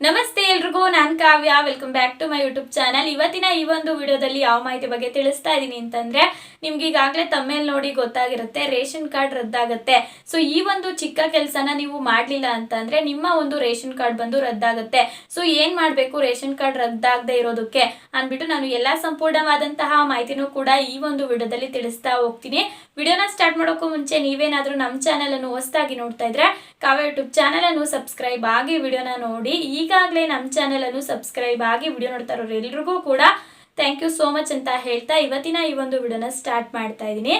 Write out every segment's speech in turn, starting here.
ನಮಸ್ತೆ ಎಲ್ರಿಗೂ ನಾನು Kavya welcome back to my YouTube channel ಇವತ್ತಿನ ಈ ಒಂದು ವಿಡಿಯೋದಲ್ಲಿ ಯಾವ ಮಾಹಿತಿ ಬಗ್ಗೆ ತಿಳಿಸ್ತಾ ಇದ್ದೀನಿ ಅಂತಂದ್ರೆ, ನಿಮ್ಗೆ ಈಗಾಗಲೇ ತಮ್ಮೇಲ್ ನೋಡಿ ಗೊತ್ತಾಗಿರುತ್ತೆ, ರೇಷನ್ ಕಾರ್ಡ್ ರದ್ದಾಗುತ್ತೆ. ಸೊ ಈ ಒಂದು ಚಿಕ್ಕ ಕೆಲಸನ ನೀವು ಮಾಡಲಿಲ್ಲ ಅಂತಂದ್ರೆ, ನಿಮ್ಮ ಒಂದು ರೇಷನ್ ಕಾರ್ಡ್ ಬಂದು ರದ್ದಾಗುತ್ತೆ. ಸೊ ಏನ್ ಮಾಡಬೇಕು ರೇಷನ್ ಕಾರ್ಡ್ ರದ್ದಾಗದೆ ಇರೋದಕ್ಕೆ ಅಂದ್ಬಿಟ್ಟು ನಾನು ಎಲ್ಲಾ ಸಂಪೂರ್ಣವಾದಂತಹ ಮಾಹಿತಿನೂ ಕೂಡ ಈ ಒಂದು ವಿಡಿಯೋದಲ್ಲಿ ತಿಳಿಸ್ತಾ ಹೋಗ್ತೀನಿ. ವಿಡಿಯೋನ ಸ್ಟಾರ್ಟ್ ಮಾಡೋಕ್ಕೂ ಮುಂಚೆ ನೀವೇನಾದ್ರೂ ನಮ್ಮ ಚಾನೆಲ್ ಅನ್ನು ಹೊಸದಾಗಿ ನೋಡ್ತಾ ಇದ್ರೆ, ಕಾವ್ಯ ಯೂಟ್ಯೂಬ್ ಚಾನೆಲ್ ಅನ್ನು ಸಬ್ಸ್ಕ್ರೈಬ್ ಆಗಿ ವಿಡಿಯೋನ ನೋಡಿ. ಈಗಾಗಲೇ ನಮ್ಮ ಚಾನೆಲ್ ಅನ್ನು ಸಬ್ಸ್ಕ್ರೈಬ್ ಆಗಿ ವಿಡಿಯೋ ನೋಡ್ತಾ ಇರೋರು ಎಲ್ರಿಗೂ ಕೂಡ ಥ್ಯಾಂಕ್ ಯು ಸೋ ಮಚ್ ಅಂತ ಹೇಳ್ತಾ ಇವತ್ತಿನ ಈ ಒಂದು ವಿಡಿಯೋನ ಸ್ಟಾರ್ಟ್ ಮಾಡ್ತಾ ಇದ್ದೀನಿ.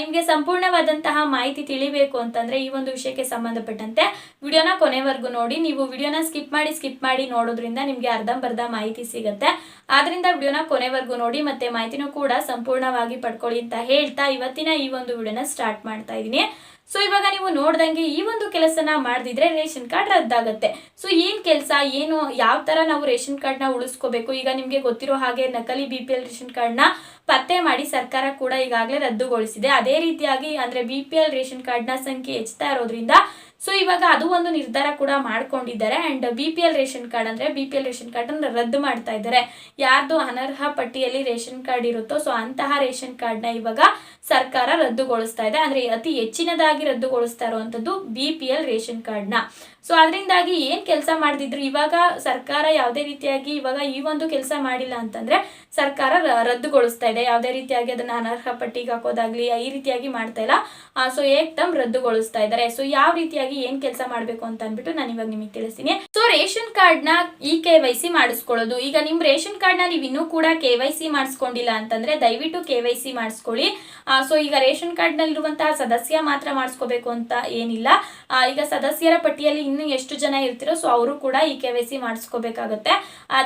ನಿಮಗೆ ಸಂಪೂರ್ಣವಾದಂತಹ ಮಾಹಿತಿ ತಿಳಿಬೇಕು ಅಂತಂದ್ರೆ ಈ ಒಂದು ವಿಷಯಕ್ಕೆ ಸಂಬಂಧಪಟ್ಟಂತೆ ವಿಡಿಯೋನ ಕೊನೆವರೆಗೂ ನೋಡಿ. ನೀವು ವಿಡಿಯೋನ ಸ್ಕಿಪ್ ಮಾಡಿ ಸ್ಕಿಪ್ ಮಾಡಿ ನೋಡೋದ್ರಿಂದ ನಿಮಗೆ ಅರ್ಧಂಬರ್ಧ ಮಾಹಿತಿ ಸಿಗುತ್ತೆ. ಆದ್ರಿಂದ ವಿಡಿಯೋನ ಕೊನೆವರೆಗೂ ನೋಡಿ ಮತ್ತೆ ಮಾಹಿತಿನೂ ಕೂಡ ಸಂಪೂರ್ಣವಾಗಿ ಪಡ್ಕೊಳ್ಳಿ ಅಂತ ಹೇಳ್ತಾ ಇವತ್ತಿನ ಈ ಒಂದು ವಿಡಿಯೋನ ಸ್ಟಾರ್ಟ್ ಮಾಡ್ತಾ ಇದ್ದೀನಿ. ಸೊ ಇವಾಗ ನೀವು ನೋಡ್ದಂಗೆ ಈ ಒಂದು ಕೆಲಸನ ಮಾಡಿದ್ರೆ ರೇಷನ್ ಕಾರ್ಡ್ ರದ್ದಾಗುತ್ತೆ. ಸೊ ಏನ್ ಕೆಲಸ, ಏನು, ಯಾವ ತರ ನಾವು ರೇಷನ್ ಕಾರ್ಡ್ನ ಉಳಿಸ್ಕೋಬೇಕು? ಈಗ ನಿಮ್ಗೆ ಗೊತ್ತಿರೋ ಹಾಗೆ ನಕಲಿ ಬಿ ಪಿ ಎಲ್ ರೇಷನ್ ಕಾರ್ಡ್ನ ಪತ್ತೆ ಮಾಡಿ ಸರ್ಕಾರ ಕೂಡ ಈಗಾಗಲೇ ರದ್ದುಗೊಳಿಸಿದೆ. ಅದೇ ರೀತಿಯಾಗಿ ಅಂದ್ರೆ ಬಿ ಪಿ ಎಲ್ ರೇಷನ್ ಕಾರ್ಡ್ನ ಸಂಖ್ಯೆ ಹೆಚ್ಚುತ್ತಾ ಇರೋದ್ರಿಂದ ಸೊ ಇವಾಗ ಅದು ಒಂದು ನಿರ್ಧಾರ ಕೂಡ ಮಾಡ್ಕೊಂಡಿದ್ದಾರೆ. And B P L ration card ಅಂದ್ರೆ B P L ration card ಅನ್ನು ರದ್ದು ಮಾಡ್ತಾ ಇದ್ದಾರೆ. ಯಾರ್ದು ಅನರ್ಹ ಪಟ್ಟಿಯಲ್ಲಿ ರೇಷನ್ ಕಾರ್ಡ್ ಇರುತ್ತೋ ಸೊ ಅಂತಹ ರೇಷನ್ ಕಾರ್ಡ್ನ ಇವಾಗ ಸರ್ಕಾರ ರದ್ದುಗೊಳಿಸ್ತಾ ಇದೆ. ಅಂದ್ರೆ ಅತಿ ಹೆಚ್ಚಿನದಾಗಿ ರದ್ದುಗೊಳಿಸ್ತಾ ಇರುವಂತದ್ದು ಬಿ ಪಿ ಎಲ್ ರೇಷನ್ ಕಾರ್ಡ್ನ. ಸೊ ಅದರಿಂದಾಗಿ ಏನ್ ಕೆಲಸ ಮಾಡ್ತಿದ್ರು ಇವಾಗ ಸರ್ಕಾರ ಯಾವುದೇ ರೀತಿಯಾಗಿ ಇವಾಗ ಈ ಒಂದು ಕೆಲಸ ಮಾಡಿಲ್ಲ ಅಂತಂದ್ರೆ ಸರ್ಕಾರ ರದ್ದುಗೊಳಿಸ್ತಾ ಇದೆ. ಯಾವುದೇ ರೀತಿಯಾಗಿ ಅದನ್ನ ಅನರ್ಹ ಪಟ್ಟಿಗೆ ಹಾಕೋದಾಗ್ಲಿ, ಈ ರೀತಿಯಾಗಿ ಮಾಡ್ತಾ ಇಲ್ಲ. ಸೊ ಏಕ್ದಮ್ ರದ್ದುಗೊಳಿಸ್ತಾ ಇದ್ದಾರೆ. ಸೊ ಯಾವ ರೀತಿಯಾಗಿ ಏನ್ ಕೆಲಸ ಮಾಡ್ಬೇಕು ಅಂತ ಅಂದ್ಬಿಟ್ಟು ನಾನು ಇವಾಗ ನಿಮಗೆ ತಿಳಿಸ್ತೀನಿ. ಸೊ ರೇಷನ್ ಕಾರ್ಡ್ನ ಇ ಕೆ ವೈ ಸಿ ಮಾಡಿಸ್ಕೊಳ್ಳೋದು. ಈಗ ನಿಮ್ ರೇಷನ್ ಕಾರ್ಡ್ನ ನೀವು ಇನ್ನೂ ಕೂಡ ಕೆ ವೈ ಸಿ ಮಾಡಿಸ್ಕೊಂಡಿಲ್ಲ ಅಂತಂದ್ರೆ ದಯವಿಟ್ಟು ಕೆ ವೈ ಸಿ ಮಾಡಿಸ್ಕೊಳ್ಳಿ. ಸೊ ಈಗ ರೇಷನ್ ಕಾರ್ಡ್ ನಲ್ಲಿರುವಂತಹ ಸದಸ್ಯ ಮಾತ್ರ ಮಾಡಿಸ್ಕೋಬೇಕು ಅಂತ ಏನಿಲ್ಲ. ಈಗ ಸದಸ್ಯರ ಪಟ್ಟಿಯಲ್ಲಿ ಇನ್ನು ಎಷ್ಟು ಜನ ಇರ್ತಿರೋ ಸೊ ಅವರು ಕೂಡ ಇ ಕೆ ವೈ ಸಿ ಮಾಡಿಸ್ಕೋಬೇಕಾಗತ್ತೆ.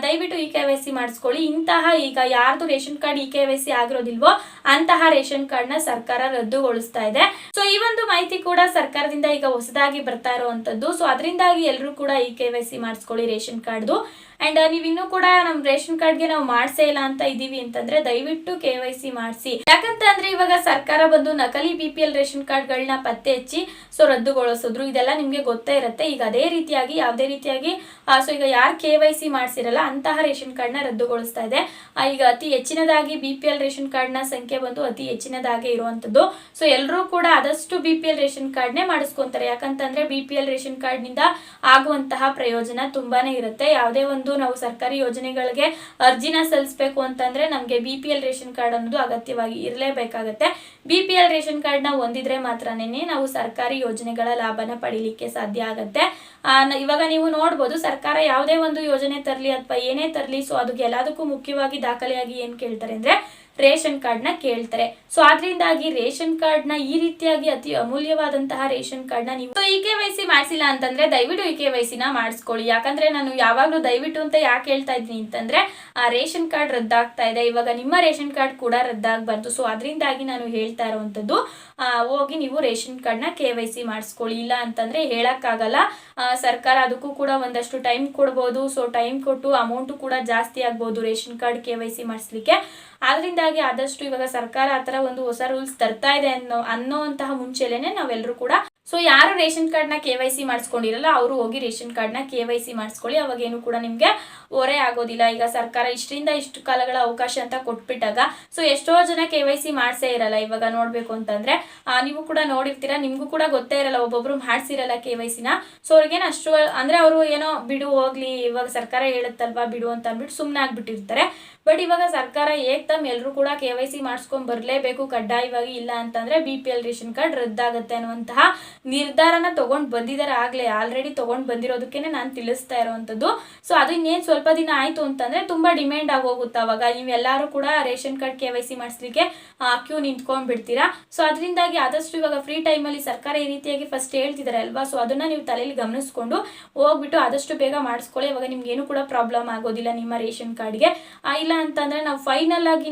ದಯವಿಟ್ಟು ಈ ಕೆ ವೈ ಸಿ ಮಾಡಿಸ್ಕೊಳ್ಳಿ. ಇಂತಹ ಈಗ ಯಾರ್ದು ration card E K Y C ಆಗಿರೋದಿಲ್ವೋ, ಅಂತಹ ರೇಷನ್ ಕಾರ್ಡ್ನ ಸರ್ಕಾರ ರದ್ದುಗೊಳಿಸ್ತಾ ಇದೆ. ಸೊ ಈ ಒಂದು ಮಾಹಿತಿ ಕೂಡ ಸರ್ಕಾರದಿಂದ ಈಗ ಹೊಸದಾಗಿ ಬರ್ತಾ ಇರುವಂತದ್ದು ಸೊ ಅದರಿಂದಾಗಿ ಎಲ್ಲರೂ ಕೂಡ ಇ ಕೆ ವೈ ಸಿ ಮಾಡಿಸ್ಕೊಳ್ಳಿ ರೇಷನ್ ಕಾರ್ಡ್ದು. ಅಂಡ್ ನೀವು ಇನ್ನೂ ಕೂಡ ನಮ್ ರೇಷನ್ ಕಾರ್ಡ್ಗೆ ನಾವು ಮಾಡ್ಸೇ ಇಲ್ಲ ಅಂತ ಇದೀವಿ ಅಂತಂದ್ರೆ ದಯವಿಟ್ಟು ಕೆ ವೈ ಸಿ ಮಾಡಿಸಿ. ಯಾಕಂತ ಅಂದ್ರೆ ಇವಾಗ ಸರ್ಕಾರ ಬಂದು ನಕಲಿ ಬಿ ಪಿ ಎಲ್ ರೇಷನ್ ಕಾರ್ಡ್ಗಳನ್ನ ಪತ್ತೆ ಹಚ್ಚಿ ಸೊ ರದ್ದುಗೊಳಿಸಿದ್ರು. ಇದೆಲ್ಲ ನಿಮ್ಗೆ ಗೊತ್ತೇ ಇರುತ್ತೆ. ಈಗ ಅದೇ ರೀತಿಯಾಗಿ, ಯಾವುದೇ ರೀತಿಯಾಗಿ ಸೊ ಈಗ ಯಾರು ಕೆ ವೈ ಸಿ ಮಾಡಿಸಿರಲ್ಲ, ಅಂತಹ ರೇಷನ್ ಕಾರ್ಡ್ನ ರದ್ದುಗೊಳಿಸ್ತಾ ಇದೆ. ಈಗ ಅತಿ ಹೆಚ್ಚಿನದಾಗಿ ಬಿ ಪಿ ಎಲ್ ರೇಷನ್ ಕಾರ್ಡ್ನ ಸಂಖ್ಯೆ ಬಂದು ಅತಿ ಹೆಚ್ಚಿನದಾಗಿ ಇರುವಂತದ್ದು ಸೊ ಎಲ್ಲರೂ ಕೂಡ ಆದಷ್ಟು ಬಿ ಪಿ ಎಲ್ ರೇಷನ್ ಕಾರ್ಡ್ನೇ ಮಾಡಿಸ್ಕೊಂತಾರೆ. ಯಾಕಂತಂದ್ರೆ ಬಿ ಪಿ ಎಲ್ ರೇಷನ್ ಕಾರ್ಡ್ನಿಂದ ಆಗುವಂತಹ ಪ್ರಯೋಜನ ತುಂಬಾನೇ ಇರುತ್ತೆ. ಯಾವುದೇ ಒಂದು ನಾವು ಸರ್ಕಾರಿ ಯೋಜನೆಗಳಿಗೆ ಅರ್ಜಿನ ಸಲ್ಲಿಸಬೇಕು ಅಂತಂದ್ರೆ ನಮಗೆ B P L ration card ಅನ್ನೋದು ಅಗತ್ಯವಾಗಿ ಇರಲೇಬೇಕಾಗತ್ತೆ. ಬಿ ಪಿ ಎಲ್ ರೇಷನ್ನ ಹೊಂದಿದ್ರೆ ಮಾತ್ರನೇ ನಾವು ಸರ್ಕಾರಿ ಯೋಜನೆಗಳ ಲಾಭನ ಪಡಿಲಿಕ್ಕೆ ಸಾಧ್ಯ ಆಗತ್ತೆ. ಇವಾಗ ನೀವು ನೋಡ್ಬೋದು ಸರ್ಕಾರ ಯಾವುದೇ ಒಂದು ಯೋಜನೆ ತರಲಿ ಅಥವಾ ಏನೇ ತರಲಿ ಸೊ ಅದಕ್ಕೆ ಎಲ್ಲದಕ್ಕೂ ಮುಖ್ಯವಾಗಿ ದಾಖಲೆಯಾಗಿ ಏನ್ ಕೇಳ್ತಾರೆ ಅಂದ್ರೆ ರೇಷನ್ ಕಾರ್ಡ್ನ ಕೇಳ್ತಾರೆ. ಸೊ ಆದ್ರಿಂದಾಗಿ ರೇಷನ್ ಕಾರ್ಡ್ನ ಈ ರೀತಿಯಾಗಿ ಅತಿ ಅಮೂಲ್ಯವಾದಂತಹ ರೇಷನ್ ಕಾರ್ಡ್ನ ನೀವು so E K Y C ಮಾಡಿಸಿಲ್ಲ ಅಂತಂದ್ರೆ ದಯವಿಟ್ಟು ಇ ಕೆ ವೈ ಸಿನ ಮಾಡಿಸ್ಕೊಳ್ಳಿ. ಯಾಕಂದ್ರೆ ನಾನು ಯಾವಾಗ್ಲೂ ದಯವಿಟ್ಟು ಅಂತ ಯಾಕೆ ಹೇಳ್ತಾ ಇದ್ದೀನಿ ಅಂತಂದ್ರೆ, ಆ ರೇಷನ್ ಕಾರ್ಡ್ ರದ್ದಾಗ್ತಾ ಇದೆ. ಇವಾಗ ನಿಮ್ಮ ರೇಷನ್ ಕಾರ್ಡ್ ಕೂಡ ರದ್ದಾಗಬಾರ್ದು ಸೊ ಅದರಿಂದಾಗಿ ನಾನು ಹೇಳ್ತಾ ಇರುವಂತದ್ದು ಹೋಗಿ ನೀವು ರೇಷನ್ ಕಾರ್ಡ್ನ ಕೆ ವೈ ಸಿ ಮಾಡಿಸ್ಕೊಳ್ಳಿ. ಇಲ್ಲ ಅಂತಂದ್ರೆ ಹೇಳಕ್ಕಾಗಲ್ಲ. ಸರ್ಕಾರ ಅದಕ್ಕೂ ಕೂಡ ಒಂದಷ್ಟು ಟೈಮ್ ಕೊಡ್ಬೋದು. ಸೊ ಟೈಮ್ ಕೊಟ್ಟು ಅಮೌಂಟು ಕೂಡ ಜಾಸ್ತಿ ಆಗ್ಬೋದು ration card K Y C ಮಾಡಿಸ್ಲಿಕ್ಕೆ. ಆದ್ರಿಂದಾಗಿ ಆದಷ್ಟು ಇವಾಗ ಸರ್ಕಾರ ಆ ಥರ ಒಂದು ಹೊಸ ರೂಲ್ಸ್ ತರ್ತಾ ಇದೆ ಅನ್ನೋ ಅನ್ನೋಂತಹ ಮುಂಚೆಲೇನೆ ನಾವೆಲ್ಲರೂ ಕೂಡ ಸೊ ಯಾರು ರೇಷನ್ ಕಾರ್ಡ್ನ ಕೆ ವೈ ಸಿ ಮಾಡಿಸ್ಕೊಂಡಿರಲ್ಲ, ಅವರು ಹೋಗಿ ರೇಷನ್ ಕಾರ್ಡ್ನ ಕೆ ವೈ ಸಿ ಮಾಡಿಸ್ಕೊಳ್ಳಿ. ಅವಾಗೇನು ಕೂಡ ನಿಮಗೆ ಓರೆ ಆಗೋದಿಲ್ಲ. ಈಗ ಸರ್ಕಾರ ಇಷ್ಟರಿಂದ ಇಷ್ಟು ಕಾಲಗಳ ಅವಕಾಶ ಅಂತ ಕೊಟ್ಬಿಟ್ಟಾಗ ಸೊ ಎಷ್ಟೋ ಜನ ಕೆ ವೈ ಸಿ ಮಾಡಿಸೇ ಇರಲ್ಲ ಇವಾಗ ನೋಡ್ಬೇಕು ಅಂತಂದ್ರೆ. ನೀವು ಕೂಡ ನೋಡಿರ್ತೀರಾ, ನಿಮ್ಗೂ ಕೂಡ ಗೊತ್ತೇ ಇರಲ್ಲ, ಒಬ್ಬೊಬ್ರು ಮಾಡ್ಸಿರಲ್ಲ ಕೆ ವೈ ನ. ಸೊ ಅವ್ರಿಗೇನು ಅಷ್ಟು ಅಂದ್ರೆ ಅವರು ಏನೋ ಬಿಡು, ಹೋಗ್ಲಿ, ಇವಾಗ ಸರ್ಕಾರ ಹೇಳುತ್ತಲ್ವಾ, ಬಿಡು ಅಂತ ಅಂದ್ಬಿಟ್ಟು ಸುಮ್ಮನೆ ಆಗ್ಬಿಟ್ಟಿರ್ತಾರೆ. ಬಟ್ ಇವಾಗ ಸರ್ಕಾರ ಏಕ್ ತಮ್ ಎಲ್ಲರೂ ಕೂಡ ಕೆ ವೈ ಸಿ ಮಾಡಿಸ್ಕೊಂಡ್ ಬರಲೇಬೇಕು ಕಡ್ಡಾಯವಾಗಿ ಇಲ್ಲ ಅಂತಂದ್ರೆ B P L ration card ರದ್ದಾಗುತ್ತೆ ಅನ್ನುವಂತಹ ನಿರ್ಧಾರನ ತಗೊಂಡ್ ಬಂದಿದ್ದಾರೆ. ಆಗ್ಲೇ ಆಲ್ರೆಡಿ ತಗೊಂಡ್ ಬಂದಿರೋದಕ್ಕೆ ನಾನು ತಿಳಿಸ್ತಾ ಇರುವಂತದ್ದು ಸೊ ಅದು ಇನ್ನೇನು ಸ್ವಲ್ಪ ದಿನ ಆಯ್ತು ಅಂತಂದ್ರೆ ತುಂಬಾ ಡಿಮ್ಯಾಂಡ್ ಆಗೋಗುತ್ತೆ ಅವಾಗ. ನೀವೆಲ್ಲರೂ ಕೂಡ ration card K Y C ಮಾಡಿಸ್ಲಿಕ್ಕೆ queue ನಿಂತ್ಕೊಂಡ್ ಬಿಡ್ತೀರಾ ಸೊ ಅದರಿಂದಾಗಿ ಆದಷ್ಟು ಇವಾಗ ಫ್ರೀ ಟೈಮಲ್ಲಿ ಸರ್ಕಾರ ಈ ರೀತಿಯಾಗಿ ಫಸ್ಟ್ ಹೇಳ್ತಿದಾರೆ ಅಲ್ವಾ? ಸೊ ಅದನ್ನ ನೀವು ತಲೆಯಲ್ಲಿ ಗಮನಿಸ್ಕೊಂಡು ಹೋಗ್ಬಿಟ್ಟು ಆದಷ್ಟು ಬೇಗ ಮಾಡಿಸ್ಕೊಳ್ಳಿ. ಇವಾಗ ನಿಮ್ಗೆ ಏನು ಕೂಡ ಪ್ರಾಬ್ಲಮ್ ಆಗೋದಿಲ್ಲ ನಿಮ್ಮ ರೇಷನ್ ಕಾರ್ಡ್ಗೆ. ಇಲ್ಲ ಅಂತಂದ್ರೆ ನಾವು ಫೈನಲ್ ಆಗಿ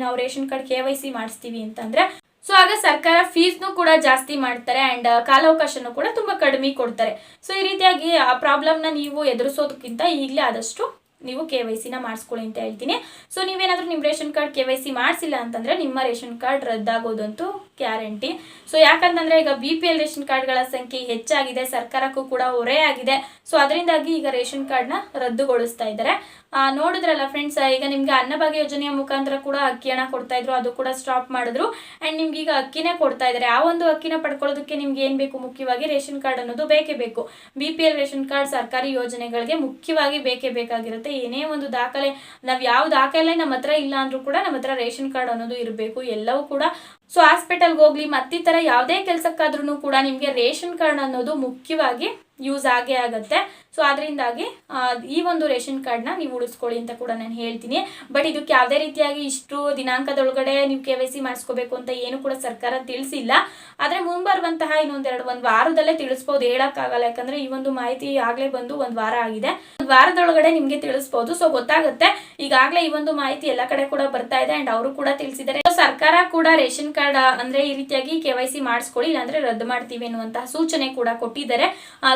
ನಾವು ration card K Y C ಮಾಡಿಸ್ತೀವಿ ಅಂತಂದ್ರೆ, ಸೊ ಆಗ ಸರ್ಕಾರ ಫೀಸ್ನು ಕೂಡ ಜಾಸ್ತಿ ಮಾಡ್ತಾರೆ ಅಂಡ್ ಕಾಲಾವಕಾಶನೂ ಕೂಡ ತುಂಬಾ ಕಡಿಮೆ ಕೊಡ್ತಾರೆ. ಸೊ ಈ ರೀತಿಯಾಗಿ ಆ ಪ್ರಾಬ್ಲಮ್ನ ನೀವು ಎದುರಿಸೋದಕ್ಕಿಂತ ಈಗಲೇ ಆದಷ್ಟು ನೀವು ಕೆ ವೈ ಸಿನ ಮಾಡಿಸ್ಕೊಳ್ಳಿ ಅಂತ ಹೇಳ್ತೀನಿ. ಸೊ ನೀವೇನಾದರೂ ನಿಮ್ಮ ration card K Y C ಮಾಡಿಸಿಲ್ಲ ಅಂತಂದ್ರೆ ನಿಮ್ಮ ರೇಷನ್ ಕಾರ್ಡ್ ರದ್ದಾಗೋದಂತೂ ಗ್ಯಾರಂಟಿ. ಸೊ ಯಾಕಂತಂದ್ರೆ ಈಗ ಬಿ ಪಿ ಎಲ್ ರೇಷನ್ ಕಾರ್ಡ್ಗಳ ಸಂಖ್ಯೆ ಹೆಚ್ಚಾಗಿದೆ, ಸರ್ಕಾರಕ್ಕೂ ಕೂಡ ಹೊರೆ ಆಗಿದೆ ಸೊ ಅದರಿಂದಾಗಿ ಈಗ ರೇಷನ್ ಕಾರ್ಡ್ನ ರದ್ದುಗೊಳಿಸ್ತಾ ಇದ್ದಾರೆ. ನೋಡಿದ್ರಲ್ಲ ಫ್ರೆಂಡ್ಸ್ ಈಗ ನಿಮ್ಗೆ ಅನ್ನಭಾಗ್ಯ ಯೋಜನೆಯ ಮುಖಾಂತರ ಕೂಡ ಅಕ್ಕಿ ಹಣ ಕೊಡ್ತಾ ಇದ್ರು, ಅದು ಕೂಡ ಸ್ಟಾಪ್ ಮಾಡಿದ್ರು. ಅಂಡ್ ನಿಮ್ಗೆ ಈಗ ಅಕ್ಕಿನೇ ಕೊಡ್ತಾ ಇದ್ದಾರೆ. ಆ ಒಂದು ಅಕ್ಕಿನ ಪಡ್ಕೊಳ್ಳೋದಕ್ಕೆ ನಿಮ್ಗೆ ಏನ್ ಬೇಕು? ಮುಖ್ಯವಾಗಿ ರೇಷನ್ ಕಾರ್ಡ್ ಅನ್ನೋದು ಬೇಕೇ ಬೇಕು. B P L ration card ಸರ್ಕಾರಿ ಯೋಜನೆಗಳಿಗೆ ಮುಖ್ಯವಾಗಿ ಬೇಕೇ ಬೇಕಾಗಿರುತ್ತೆ. ಏನೇ ಒಂದು ದಾಖಲೆ, ನಾವು ಯಾವ ದಾಖಲೆ ನಮ್ಮ ಹತ್ರ ಇಲ್ಲ ಅಂದ್ರೂ ಕೂಡ ನಮ್ಮ ಹತ್ರ ರೇಷನ್ ಕಾರ್ಡ್ ಅನ್ನೋದು ಇರಬೇಕು. ಎಲ್ಲವೂ ಕೂಡ ಸೊ ಹಾಸ್ಪಿಟಲ್ಗೆ ಹೋಗ್ಲಿ ಮತ್ತಿತರ ಯಾವುದೇ ಕೆಲಸಕ್ಕಾದ್ರೂ ಕೂಡ ನಿಮಗೆ ರೇಷನ್ ಕಾರ್ಡ್ ಅನ್ನೋದು ಮುಖ್ಯವಾಗಿ ಯೂಸ್ ಆಗೇ ಆಗುತ್ತೆ. ಸೊ ಅದರಿಂದಾಗಿ ಈ ಒಂದು ರೇಷನ್ ಕಾರ್ಡ್ನ ನೀವು ಉಳಿಸ್ಕೊಳ್ಳಿ ಅಂತ ಕೂಡ ನಾನು ಹೇಳ್ತೀನಿ. ಬಟ್ ಇದಕ್ಕೆ ಯಾವುದೇ ರೀತಿಯಾಗಿ ಇಷ್ಟು ದಿನಾಂಕದೊಳಗಡೆ ನೀವು ಕೆ ವೈ ಸಿ ಮಾಡಿಸ್ಕೋಬೇಕು ಅಂತ ಏನು ಕೂಡ ಸರ್ಕಾರ ತಿಳಿಸಿಲ್ಲ. ಆದರೆ ಮುಂಬರುವಂತಹ ಇನ್ನೊಂದೆರಡು, ಒಂದು ವಾರದಲ್ಲೇ ತಿಳಿಸ್ಬೋದು. ಹೇಳೋಕ್ಕಾಗಲ್ಲ. ಯಾಕಂದರೆ ಈ ಒಂದು ಮಾಹಿತಿ ಆಗಲೇ ಬಂದು ಒಂದು ವಾರ ಆಗಿದೆ. ಒಂದು ವಾರದೊಳಗಡೆ ನಿಮಗೆ ತಿಳಿಸ್ಬೋದು. ಸೊ ಗೊತ್ತಾಗುತ್ತೆ. ಈಗಾಗಲೇ ಈ ಒಂದು ಮಾಹಿತಿ ಎಲ್ಲ ಕಡೆ ಕೂಡ ಬರ್ತಾ ಇದೆ. ಆ್ಯಂಡ್ ಅವರು ಕೂಡ ತಿಳಿಸಿದ್ದಾರೆ. ಸರ್ಕಾರ ಕೂಡ ರೇಷನ್ ಕಾರ್ಡ್, ಅಂದರೆ ಈ ರೀತಿಯಾಗಿ ಕೆ ವೈ ಸಿ ಮಾಡಿಸ್ಕೊಳ್ಳಿ. ಇಲ್ಲಾಂದರೆ ರದ್ದು ಮಾಡ್ತೀವಿ ಅನ್ನುವಂತಹ ಸೂಚನೆ ಕೂಡ ಕೊಟ್ಟಿದ್ದಾರೆ.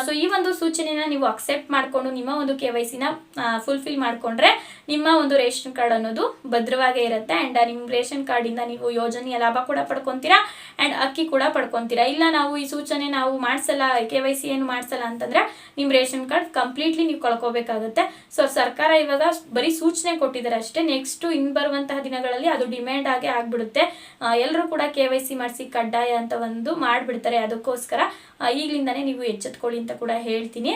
ಸೊ ಈ ಒಂದು ಸೂಚನೆನ ನೀವು ಅಕ್ಸೆಪ್ಟ್ ಮಾಡ್ಕೊಂಡು ನಿಮ್ಮ ಒಂದು ಕೆ ವೈ ಸಿನ ಫುಲ್ಫಿಲ್ ಮಾಡ್ಕೊಂಡ್ರೆ ನಿಮ್ಮ ಒಂದು ರೇಷನ್ ಕಾರ್ಡ್ ಅನ್ನೋದು ಭದ್ರವಾಗೇ ಇರುತ್ತೆ. ಅಂಡ್ ನಿಮ್ಮ ರೇಷನ್ ಕಾರ್ಡ್ ಇಂದ ನೀವು ಯೋಜನೆಯ ಲಾಭ ಕೂಡ ಪಡ್ಕೊಂತೀರಾ ಅಂಡ್ ಅಕ್ಕಿ ಕೂಡ ಪಡ್ಕೊಂತೀರಾ. ಇಲ್ಲ ನಾವು ಈ ಸೂಚನೆ ನಾವು ಮಾಡಿಸಲ್ಲ, ಕೆ ವೈ ಸಿ ಏನು ಮಾಡಿಸಲ್ಲ ಅಂತಂದ್ರೆ ನಿಮ್ಮ ರೇಷನ್ ಕಾರ್ಡ್ ಕಂಪ್ಲೀಟ್ಲಿ ನೀವು ಕಳ್ಕೋಬೇಕಾಗುತ್ತೆ. ಸೊ ಸರ್ಕಾರ ಇವಾಗ ಬರೀ ಸೂಚನೆ ಕೊಟ್ಟಿದ್ದಾರೆ ಅಷ್ಟೇ. ನೆಕ್ಸ್ಟ್ ಇನ್ ಬರುವಂತಹ ದಿನಗಳಲ್ಲಿ ಅದು ಡಿಮ್ಯಾಂಡ್ ಆಗಿ ಆಗಿಬಿಡುತ್ತೆ. ಎಲ್ಲರೂ ಕೂಡ ಕೆ ವೈ ಸಿ ಮಾಡಿಸಿ ಕಡ್ಡಾಯ ಅಂತ ಒಂದು ಮಾಡಿಬಿಡ್ತಾರೆ. ಅದಕ್ಕೋಸ್ಕರ ಈಗಲಿಂದನೇ ನೀವು ಎಚ್ಚೆತ್ಕೊಳ್ಳಿ ಅಂತ ಕೂಡ ಹೇಳ್ತೀನಿ.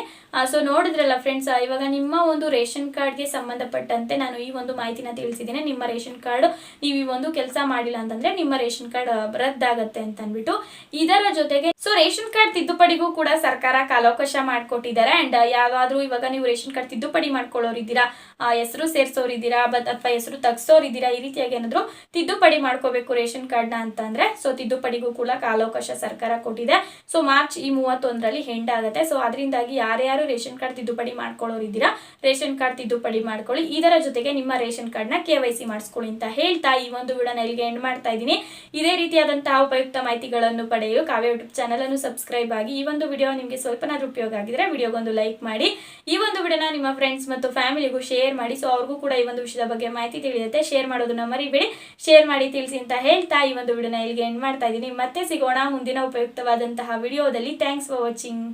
ಸೊ ನೋಡಿದ್ರಲ್ಲ ಫ್ರೆಂಡ್ಸ್ ಇವಾಗ ನಿಮ್ಮ ಒಂದು ರೇಷನ್ ಕಾರ್ಡ್ಗೆ ಸಂಬಂಧಪಟ್ಟಂತೆ ನಾನು ಈ ಒಂದು ಮಾಹಿತಿನ ತಿಳಿಸಿದ್ದೇನೆ. ನಿಮ್ಮ ರೇಷನ್ ಕಾರ್ಡ್ ನೀವು ಈ ಒಂದು ಕೆಲಸ ಮಾಡಿಲ್ಲ ಅಂತಂದ್ರೆ ನಿಮ್ಮ ರೇಷನ್ ಕಾರ್ಡ್ ರದ್ದಾಗತ್ತೆ ಅಂತ ಅಂದ್ಬಿಟ್ಟು ಇದರ ಜೊತೆಗೆ ಸೊ ರೇಷನ್ ಕಾರ್ಡ್ ತಿದ್ದುಪಡಿಗೂ ಕೂಡ ಸರ್ಕಾರ ಕಾಲಾವಕಾಶ ಮಾಡಿಕೊಟ್ಟಿದ್ದಾರೆ. ಅಂಡ್ ಯಾವಾದ್ರೂ ಇವಾಗ ನೀವು ರೇಷನ್ ಕಾರ್ಡ್ ತಿದ್ದುಪಡಿ ಮಾಡ್ಕೊಳ್ಳೋರಿದ್ದೀರಾ ಹೆಸರು ಸೇರಿಸೋರಿದ್ದೀರಾ ಬಟ್ ಅಥವಾ ಹೆಸರು ತಗ್ಸೋರಿದ್ದೀರಾ, ಈ ರೀತಿಯಾಗಿ ಏನಾದ್ರು ತಿದ್ದುಪಡಿ ಮಾಡ್ಕೋಬೇಕು ರೇಷನ್ ಕಾರ್ಡ್ನ ಅಂತಂದ್ರೆ, ಸೊ ತಿದ್ದುಪಡಿಗೂ ಕೂಡ ಕಾಲಾವಕಾಶ ಸರ್ಕಾರ ಕೊಟ್ಟಿದೆ. ಸೊ ಮಾರ್ಚ್ ಈ ಮೂವತ್ತೊಂದರಲ್ಲಿ ಹೆಂಡ್ ಆಗುತ್ತೆ. ಸೊ ಅದರಿಂದಾಗಿ ಯಾರ್ಯಾರು ರೇಷನ್ ಕಾರ್ಡ್ ತಿದ್ದುಪಡಿ ಮಾಡ್ಕೊಳ್ಳೋರಿದ್ದೀರಾ, ರೇಷನ್ ಕಾರ್ಡ್ ತಿದ್ದುಪಡಿ ಮಾಡ್ಕೊಳ್ಳಿ. ಇದರ ಜೊತೆಗೆ ನಿಮ್ಮ ರೇಷನ್ ಕಾರ್ಡ್ನ ಕೆ ವೈ ಸಿ ಮಾಡಿಸ್ಕೊಳ್ಳಿ ಅಂತ ಹೇಳ್ತಾ ಈ ಒಂದು ವಿಡಿಯೋನ ಇಲ್ಲಿಗೆ ಎಂಡ್ ಮಾಡ್ತಾ ಇದ್ದೀನಿ. ಇದೇ ರೀತಿಯಾದಂತಹ ಉಪಯುಕ್ತ ಮಾಹಿತಿಗಳನ್ನು ಪಡೆಯಲು ಕಾವ್ಯ ಯೂಟ್ಯೂಬ್ ಚಾನಲನ್ನು ಸಬ್ಸ್ಕ್ರೈಬ್ ಆಗಿ ಈ ಒಂದು ವಿಡಿಯೋ ನಿಮಗೆ ಸ್ವಲ್ಪನಾದ್ರೂ ಉಪಯೋಗ ಆಗಿದ್ರೆ ವಿಡಿಯೋಗೊಂದು ಲೈಕ್ ಮಾಡಿ. ಈ ಒಂದು ವಿಡಿಯೋನ ನಿಮ್ಮ ಫ್ರೆಂಡ್ಸ್ ಮತ್ತು ಫ್ಯಾಮಿಲಿಗೂ ಶೇರ್ ಮಾಡಿ. ಸೊ ಅವ್ರಿಗೂ ಕೂಡ ಈ ಒಂದು ವಿಷಯದ ಬಗ್ಗೆ ಮಾಹಿತಿ ತಿಳಿಯುತ್ತೆ. ಶೇರ್ ಮಾಡೋದನ್ನ ಮರಿಬೇಡಿ. ಶೇರ್ ಮಾಡಿ ತಿಳಿಸಿ ಅಂತ ಹೇಳ್ತಾ ಈ ಒಂದು ವಿಡಿಯೋನ ಇಲ್ಲಿಗೆ ಎಂಡ್ ಮಾಡ್ತಾ ಇದ್ದೀನಿ. ಮತ್ತೆ ಸಿಗೋಣ ಮುಂದಿನ ಉಪಯುಕ್ತವಾದಂತಹ ವಿಡಿಯೋದಲ್ಲಿ. Thanks for watching